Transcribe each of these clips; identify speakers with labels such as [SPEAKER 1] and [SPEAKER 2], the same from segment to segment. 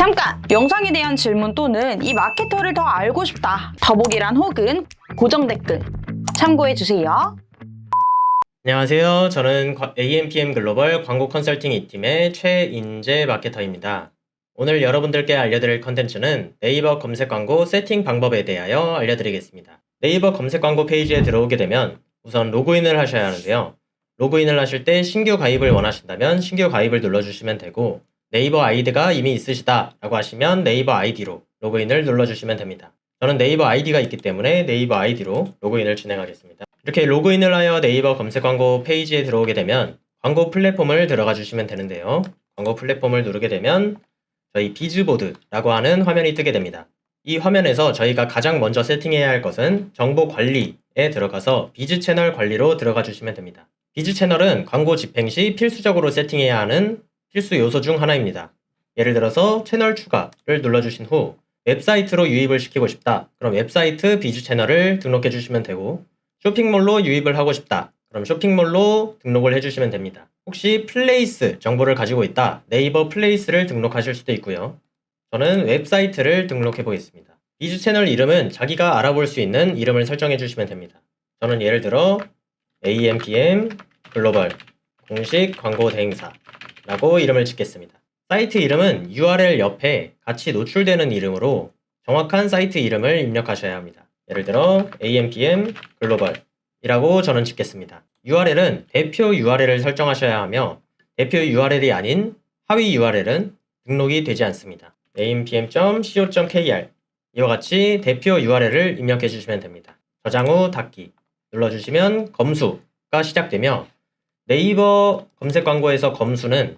[SPEAKER 1] 잠깐! 영상에 대한 질문 또는 이 마케터를 더 알고 싶다. 더보기란 혹은 고정 댓글 참고해주세요.
[SPEAKER 2] 안녕하세요. 저는 과- AMPM 글로벌 광고 컨설팅 2팀의 최인재 마케터입니다. 오늘 여러분들께 알려드릴 컨텐츠는 네이버 검색 광고 세팅 방법에 대하여 알려드리겠습니다. 네이버 검색 광고 페이지에 들어오게 되면 우선 로그인을 하셔야 하는데요. 로그인을 하실 때 신규 가입을 원하신다면 신규 가입을 눌러주시면 되고 네이버 아이디가 이미 있으시다 라고 하시면 네이버 아이디로 로그인을 눌러주시면 됩니다. 저는 네이버 아이디가 있기 때문에 네이버 아이디로 로그인을 진행하겠습니다. 이렇게 로그인을 하여 네이버 검색 광고 페이지에 들어오게 되면 광고 플랫폼을 들어가 주시면 되는데요. 광고 플랫폼을 누르게 되면 저희 비즈보드라고 하는 화면이 뜨게 됩니다. 이 화면에서 저희가 가장 먼저 세팅해야 할 것은 정보 관리에 들어가서 비즈 채널 관리로 들어가 주시면 됩니다. 비즈 채널은 광고 집행 시 필수적으로 세팅해야 하는 필수 요소 중 하나입니다. 예를 들어서 채널 추가를 눌러주신 후 웹사이트로 유입을 시키고 싶다. 그럼 웹사이트 비즈 채널을 등록해 주시면 되고 쇼핑몰로 유입을 하고 싶다. 그럼 쇼핑몰로 등록을 해주시면 됩니다. 혹시 플레이스 정보를 가지고 있다. 네이버 플레이스를 등록하실 수도 있고요. 저는 웹사이트를 등록해 보겠습니다. 비즈 채널 이름은 자기가 알아볼 수 있는 이름을 설정해 주시면 됩니다. 저는 예를 들어 AMPM 글로벌 공식 광고 대행사 라고 이름을 짓겠습니다. 사이트 이름은 URL 옆에 같이 노출되는 이름으로 정확한 사이트 이름을 입력하셔야 합니다. 예를 들어 AMPM 글로벌이라고 저는 짓겠습니다. URL은 대표 URL을 설정하셔야 하며 대표 URL이 아닌 하위 URL은 등록이 되지 않습니다. ampm.co.kr 이와 같이 대표 URL을 입력해 주시면 됩니다. 저장 후 닫기 눌러주시면 검수가 시작되며 네이버 검색 광고에서 검수는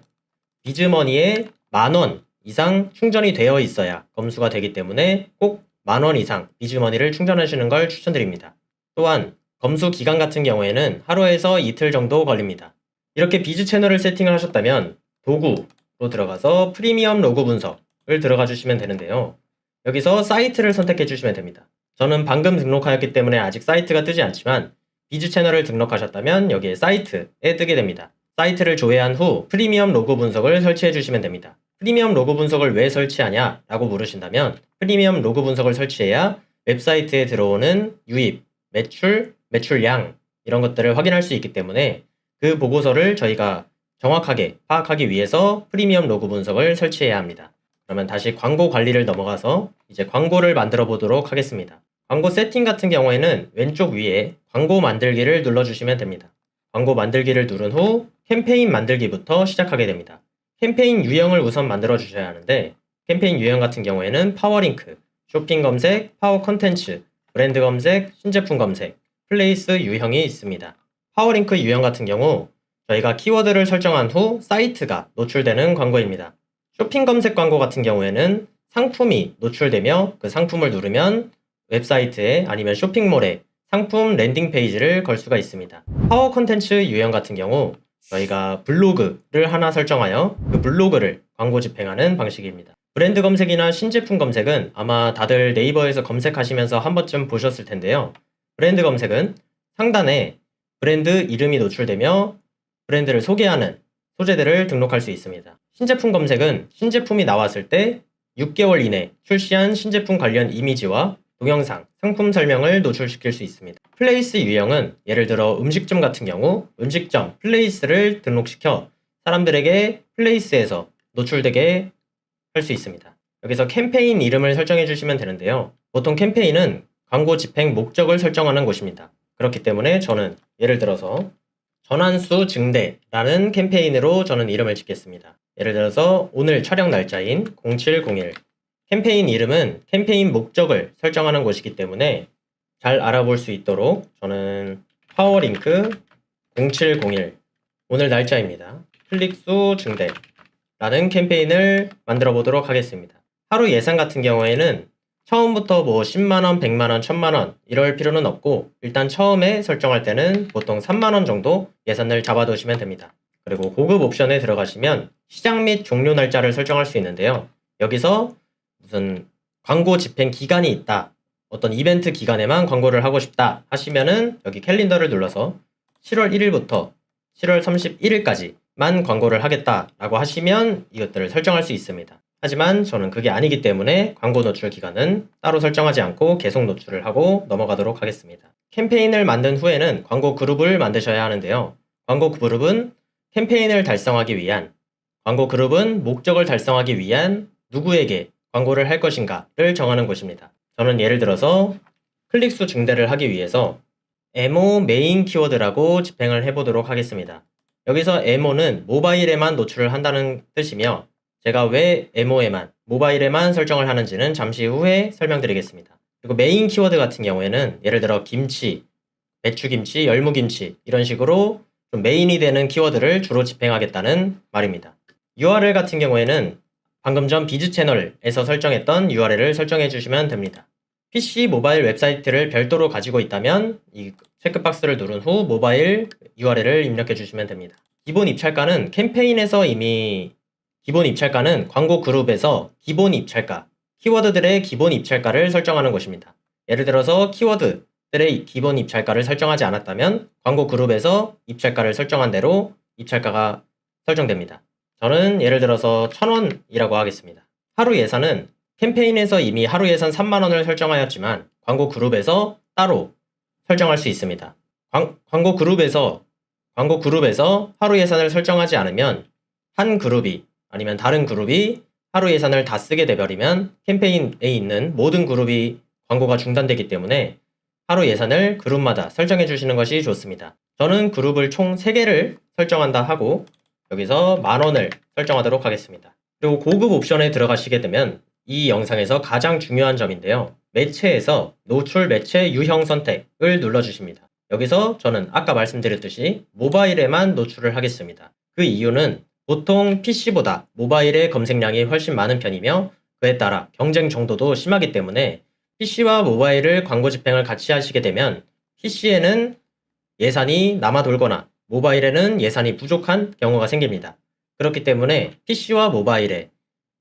[SPEAKER 2] 비즈머니에 만 원 이상 충전이 되어 있어야 검수가 되기 때문에 꼭 만 원 이상 비즈머니를 충전하시는 걸 추천드립니다. 또한 검수 기간 같은 경우에는 하루에서 이틀 정도 걸립니다. 이렇게 비즈 채널을 세팅을 하셨다면 도구로 들어가서 프리미엄 로그 분석을 들어가 주시면 되는데요. 여기서 사이트를 선택해 주시면 됩니다. 저는 방금 등록하였기 때문에 아직 사이트가 뜨지 않지만 비즈 채널을 등록하셨다면 여기에 사이트에 뜨게 됩니다. 사이트를 조회한 후 프리미엄 로그 분석을 설치해 주시면 됩니다. 프리미엄 로그 분석을 왜 설치하냐 라고 물으신다면 프리미엄 로그 분석을 설치해야 웹사이트에 들어오는 유입, 매출, 매출량 이런 것들을 확인할 수 있기 때문에 그 보고서를 저희가 정확하게 파악하기 위해서 프리미엄 로그 분석을 설치해야 합니다. 그러면 다시 광고 관리를 넘어가서 이제 광고를 만들어 보도록 하겠습니다. 광고 세팅 같은 경우에는 왼쪽 위에 광고 만들기를 눌러주시면 됩니다. 광고 만들기를 누른 후 캠페인 만들기부터 시작하게 됩니다. 캠페인 유형을 우선 만들어 주셔야 하는데 캠페인 유형 같은 경우에는 파워링크, 쇼핑 검색, 파워 컨텐츠, 브랜드 검색, 신제품 검색, 플레이스 유형이 있습니다. 파워링크 유형 같은 경우 저희가 키워드를 설정한 후 사이트가 노출되는 광고입니다. 쇼핑 검색 광고 같은 경우에는 상품이 노출되며 그 상품을 누르면 웹사이트에 아니면 쇼핑몰에 상품 랜딩 페이지를 걸 수가 있습니다. 파워 컨텐츠 유형 같은 경우 저희가 블로그를 하나 설정하여 그 블로그를 광고 집행하는 방식입니다. 브랜드 검색이나 신제품 검색은 아마 다들 네이버에서 검색하시면서 한 번쯤 보셨을 텐데요. 브랜드 검색은 상단에 브랜드 이름이 노출되며 브랜드를 소개하는 소재들을 등록할 수 있습니다. 신제품 검색은 신제품이 나왔을 때 6개월 이내 출시한 신제품 관련 이미지와 동영상, 상품 설명을 노출시킬 수 있습니다. 플레이스 유형은 예를 들어 음식점 같은 경우 음식점 플레이스를 등록시켜 사람들에게 플레이스에서 노출되게 할 수 있습니다. 여기서 캠페인 이름을 설정해 주시면 되는데요. 보통 캠페인은 광고 집행 목적을 설정하는 곳입니다. 그렇기 때문에 저는 예를 들어서 전환수 증대라는 캠페인으로 저는 이름을 짓겠습니다. 예를 들어서 오늘 촬영 날짜인 0701 캠페인 이름은 캠페인 목적을 설정하는 곳이기 때문에 잘 알아볼 수 있도록 저는 파워링크 0701 오늘 날짜입니다. 클릭수 증대 라는 캠페인을 만들어 보도록 하겠습니다. 하루 예산 같은 경우에는 처음부터 뭐 10만원, 100만원, 1000만원 이럴 필요는 없고 일단 처음에 설정할 때는 보통 3만원 정도 예산을 잡아두시면 됩니다. 그리고 고급 옵션에 들어가시면 시작 및 종료 날짜를 설정할 수 있는데요. 여기서 무슨 광고 집행 기간이 있다. 어떤 이벤트 기간에만 광고를 하고 싶다 하시면은 여기 캘린더를 눌러서 7월 1일부터 7월 31일까지만 광고를 하겠다라고 하시면 이것들을 설정할 수 있습니다. 하지만 저는 그게 아니기 때문에 광고 노출 기간은 따로 설정하지 않고 계속 노출을 하고 넘어가도록 하겠습니다. 캠페인을 만든 후에는 광고 그룹을 만드셔야 하는데요. 광고 그룹은 캠페인을 달성하기 위한, 광고 그룹은 목적을 달성하기 위한 누구에게 광고를 할 것인가를 정하는 곳입니다. 저는 예를 들어서 클릭수 증대를 하기 위해서 MO 메인 키워드라고 집행을 해보도록 하겠습니다. 여기서 MO는 모바일에만 노출을 한다는 뜻이며 제가 왜 MO에만, 모바일에만 설정을 하는지는 잠시 후에 설명드리겠습니다. 그리고 메인 키워드 같은 경우에는 예를 들어 김치, 배추김치, 열무김치 이런 식으로 좀 메인이 되는 키워드를 주로 집행하겠다는 말입니다. URL 같은 경우에는 방금 전 비즈 채널에서 설정했던 URL을 설정해 주시면 됩니다. PC 모바일 웹사이트를 별도로 가지고 있다면 이 체크박스를 누른 후 모바일 URL을 입력해 주시면 됩니다. 기본 입찰가는 캠페인에서 이미 기본 입찰가는 광고 그룹에서 기본 입찰가, 키워드들의 기본 입찰가를 설정하는 것입니다. 예를 들어서 키워드들의 기본 입찰가를 설정하지 않았다면 광고 그룹에서 입찰가를 설정한 대로 입찰가가 설정됩니다. 저는 예를 들어서 1000원이라고 하겠습니다. 하루 예산은 캠페인에서 이미 하루 예산 3만원을 설정하였지만 광고 그룹에서 따로 설정할 수 있습니다. 광, 광고 그룹에서 광고 그룹에서 하루 예산을 설정하지 않으면 한 그룹이 아니면 다른 그룹이 하루 예산을 다 쓰게 돼버리면 캠페인에 있는 모든 그룹이 광고가 중단되기 때문에 하루 예산을 그룹마다 설정해 주시는 것이 좋습니다. 저는 그룹을 총 3개를 설정한다 하고 여기서 만원을 설정하도록 하겠습니다. 그리고 고급 옵션에 들어가시게 되면 이 영상에서 가장 중요한 점인데요. 매체에서 노출 매체 유형 선택을 눌러주십니다. 여기서 저는 아까 말씀드렸듯이 모바일에만 노출을 하겠습니다. 그 이유는 보통 PC보다 모바일의 검색량이 훨씬 많은 편이며 그에 따라 경쟁 정도도 심하기 때문에 PC와 모바일을 광고 집행을 같이 하시게 되면 PC에는 예산이 남아 돌거나 모바일에는 예산이 부족한 경우가 생깁니다. 그렇기 때문에 PC와 모바일의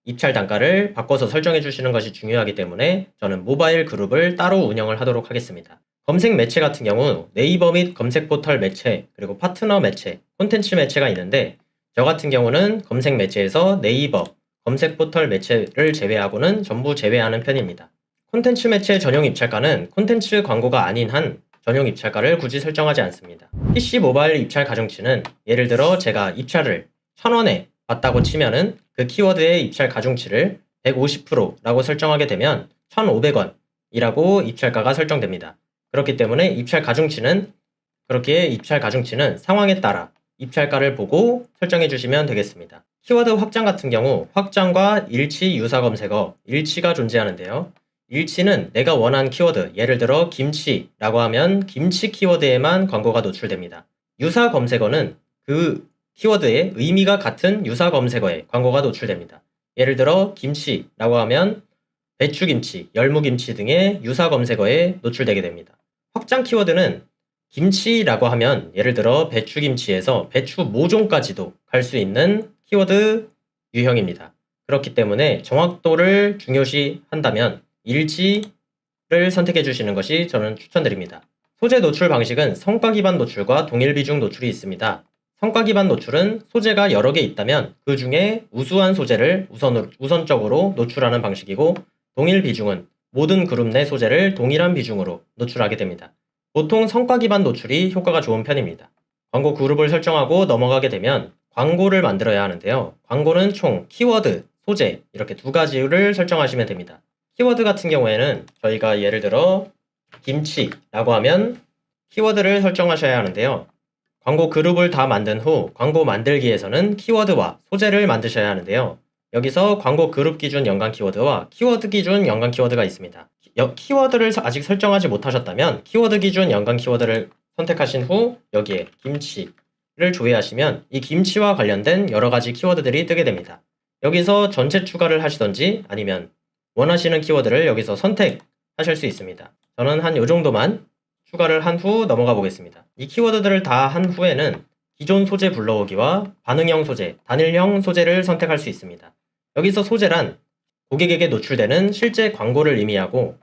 [SPEAKER 2] 입찰 단가를 바꿔서 설정해 주시는 것이 중요하기 때문에 저는 모바일 그룹을 따로 운영을 하도록 하겠습니다. 검색 매체 같은 경우 네이버 및 검색 포털 매체, 그리고 파트너 매체, 콘텐츠 매체가 있는데 저 같은 경우는 검색 매체에서 네이버, 검색 포털 매체를 제외하고는 전부 제외하는 편입니다. 콘텐츠 매체 전용 입찰가는 콘텐츠 광고가 아닌 한 전용 입찰가를 굳이 설정하지 않습니다. PC 모바일 입찰 가중치는 예를 들어 제가 입찰을 1000원에 받다고 치면은 그 키워드의 입찰 가중치를 150%라고 설정하게 되면 1,500원이라고 입찰가가 설정됩니다. 그렇기 때문에 입찰 가중치는 그렇게 입찰 가중치는 상황에 따라 입찰가를 보고 설정해 주시면 되겠습니다. 키워드 확장 같은 경우 확장과 일치 유사 검색어 일치가 존재하는데요. 일치는 내가 원한 키워드, 예를 들어 김치라고 하면 김치 키워드에만 광고가 노출됩니다. 유사 검색어는 그 키워드의 의미가 같은 유사 검색어에 광고가 노출됩니다. 예를 들어 김치라고 하면 배추김치, 열무김치 등의 유사 검색어에 노출되게 됩니다. 확장 키워드는 김치라고 하면 예를 들어 배추김치에서 배추 모종까지도 갈 수 있는 키워드 유형입니다. 그렇기 때문에 정확도를 중요시한다면 일치를 선택해 주시는 것이 저는 추천드립니다. 소재 노출 방식은 성과 기반 노출과 동일 비중 노출이 있습니다. 성과 기반 노출은 소재가 여러 개 있다면 그 중에 우수한 소재를 우선, 우선적으로 노출하는 방식이고 동일 비중은 모든 그룹 내 소재를 동일한 비중으로 노출하게 됩니다. 보통 성과 기반 노출이 효과가 좋은 편입니다. 광고 그룹을 설정하고 넘어가게 되면 광고를 만들어야 하는데요. 광고는 총 키워드, 소재 이렇게 두 가지를 설정하시면 됩니다. 키워드 같은 경우에는 저희가 예를 들어 김치라고 하면 키워드를 설정하셔야 하는데요. 광고 그룹을 다 만든 후 광고 만들기에서는 키워드와 소재를 만드셔야 하는데요. 여기서 광고 그룹 기준 연관 키워드와 키워드 기준 연관 키워드가 있습니다. 여- 키워드를 아직 설정하지 못하셨다면 키워드 기준 연관 키워드를 선택하신 후 여기에 김치를 조회하시면 이 김치와 관련된 여러 가지 키워드들이 뜨게 됩니다. 여기서 전체 추가를 하시던지 아니면 원하시는 키워드를 여기서 선택하실 수 있습니다. 저는 한 요 정도만 추가를 한 후 넘어가 보겠습니다. 이 키워드들을 다 한 후에는 기존 소재 불러오기와 반응형 소재, 단일형 소재를 선택할 수 있습니다. 여기서 소재란 고객에게 노출되는 실제 광고를 의미하고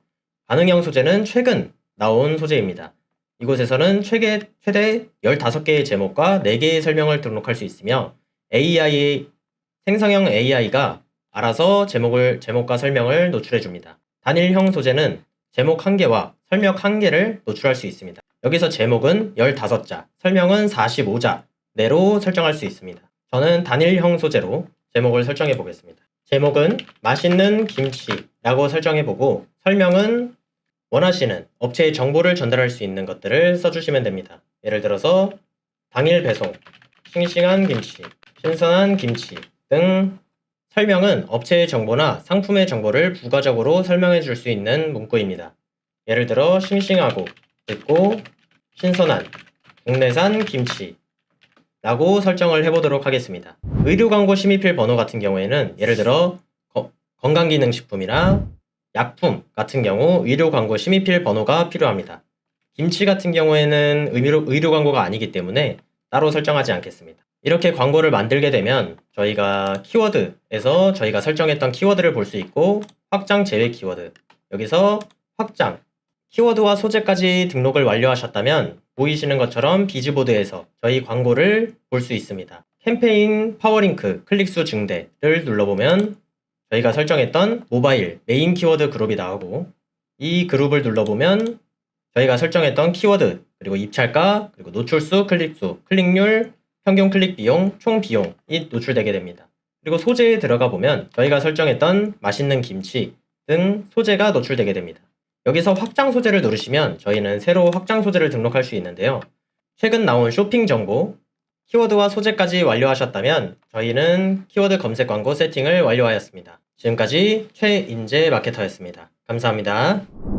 [SPEAKER 2] 반응형 소재는 최근 나온 소재입니다. 이곳에서는 최대, 최대 15개의 제목과 4개의 설명을 등록할 수 있으며 AI, 생성형 AI가 알아서 제목을 제목과 설명을 노출해 줍니다. 단일형 소재는 제목 한 개와 설명 한 개를 노출할 수 있습니다. 여기서 제목은 15자, 설명은 45자 내로 설정할 수 있습니다. 저는 단일형 소재로 제목을 설정해 보겠습니다. 제목은 맛있는 김치라고 설정해 보고 설명은 원하시는 업체의 정보를 전달할 수 있는 것들을 써주시면 됩니다. 예를 들어서 당일 배송, 싱싱한 김치, 신선한 김치 등 설명은 업체의 정보나 상품의 정보를 부가적으로 설명해 줄 수 있는 문구입니다. 예를 들어 싱싱하고 맵고 신선한 국내산 김치 라고 설정을 해보도록 하겠습니다. 의료 광고 심의필 번호 같은 경우에는 예를 들어 거- 건강기능식품이나 약품 같은 경우 의료 광고 심의필 번호가 필요합니다. 김치 같은 경우에는 의료, 의료 광고가 아니기 때문에 따로 설정하지 않겠습니다. 이렇게 광고를 만들게 되면 저희가 키워드에서 저희가 설정했던 키워드를 볼 수 있고 확장 제외 키워드 여기서 확장 키워드와 소재까지 등록을 완료하셨다면 보이시는 것처럼 비즈보드에서 저희 광고를 볼 수 있습니다. 캠페인 파워링크 클릭수 증대를 눌러보면 저희가 설정했던 모바일 메인 키워드 그룹이 나오고 이 그룹을 눌러보면 저희가 설정했던 키워드 그리고 입찰가 그리고 노출수 클릭수 클릭률 평균 클릭 비용 총 비용이 노출되게 됩니다. 그리고 소재에 들어가 보면 저희가 설정했던 맛있는 김치 등 소재가 노출되게 됩니다. 여기서 확장 소재를 누르시면 저희는 새로 확장 소재를 등록할 수 있는데요. 최근 나온 쇼핑 정보, 키워드와 소재까지 완료하셨다면 저희는 키워드 검색 광고 세팅을 완료하였습니다. 지금까지 최인재 마케터였습니다. 감사합니다.